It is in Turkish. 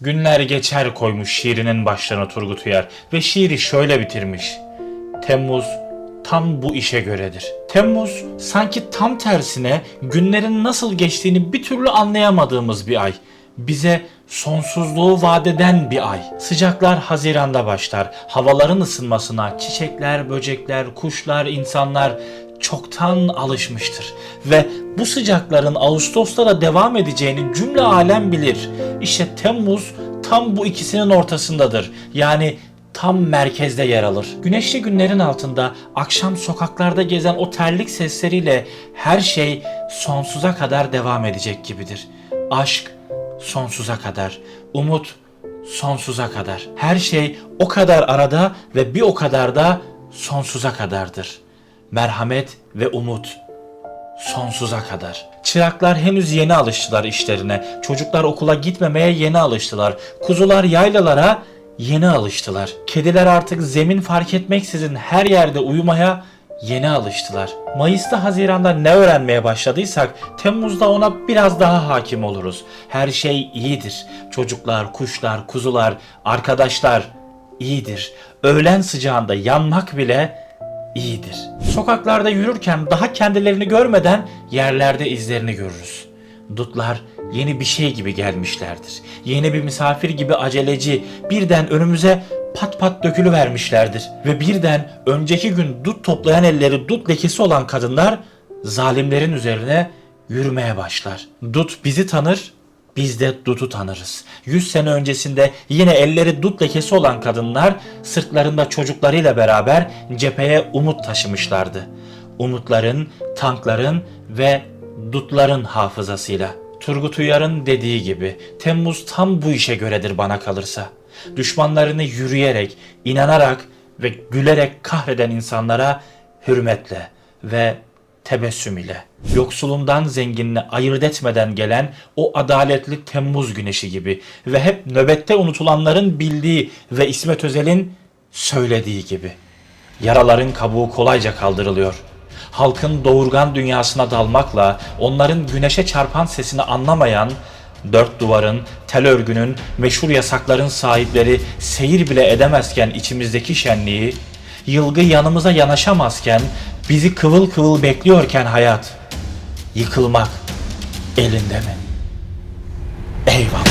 Günler geçer koymuş şiirinin başlarına Turgut Uyar ve şiiri şöyle bitirmiş. Temmuz tam bu işe göredir. Temmuz sanki tam tersine günlerin nasıl geçtiğini bir türlü anlayamadığımız bir ay. Bize sonsuzluğu vadeden bir ay. Sıcaklar Haziran'da başlar. Havaların ısınmasına çiçekler, böcekler, kuşlar, insanlar çoktan alışmıştır. Ve bu sıcakların Ağustos'ta da devam edeceğini cümle alem bilir. İşte Temmuz tam bu ikisinin ortasındadır. Yani tam merkezde yer alır. Güneşli günlerin altında akşam sokaklarda gezen o terlik sesleriyle her şey sonsuza kadar devam edecek gibidir. Aşk sonsuza kadar, umut sonsuza kadar. Her şey o kadar arada ve bir o kadar da sonsuza kadardır. Merhamet ve umut sonsuza kadar. Çıraklar henüz yeni alıştılar işlerine. Çocuklar okula gitmemeye yeni alıştılar. Kuzular yaylalara yeni alıştılar. Kediler artık zemin fark etmeksizin her yerde uyumaya yeni alıştılar. Mayıs'ta Haziran'da ne öğrenmeye başladıysak Temmuz'da ona biraz daha hakim oluruz. Her şey iyidir. Çocuklar, kuşlar, kuzular, arkadaşlar iyidir. Öğlen sıcağında yanmak bile iyidir. Sokaklarda yürürken daha kendilerini görmeden yerlerde izlerini görürüz. Dutlar yeni bir şey gibi gelmişlerdir. Yeni bir misafir gibi aceleci birden önümüze pat pat dökülü vermişlerdir. Ve birden önceki gün dut toplayan elleri dut lekesi olan kadınlar zalimlerin üzerine yürümeye başlar. Dut bizi tanır, biz de Dut'u tanırız. 100 sene öncesinde yine elleri dut lekesi olan kadınlar sırtlarında çocuklarıyla beraber cepheye umut taşımışlardı. Umutların, tankların ve dutların hafızasıyla. Turgut Uyar'ın dediği gibi Temmuz tam bu işe göredir bana kalırsa. Düşmanlarını yürüyerek, inanarak ve gülerek kahreden insanlara hürmetle ve tebessüm ile. Yoksulundan zenginine ayırt etmeden gelen o adaletli Temmuz güneşi gibi ve hep nöbette unutulanların bildiği ve İsmet Özel'in söylediği gibi. Yaraların kabuğu kolayca kaldırılıyor. Halkın doğurgan dünyasına dalmakla onların güneşe çarpan sesini anlamayan, dört duvarın, tel örgünün, meşhur yasakların sahipleri seyir bile edemezken içimizdeki şenliği, yılgı yanımıza yanaşamazken, bizi kıvıl kıvıl bekliyorken hayat, yıkılmak elinde mi? Eyvallah.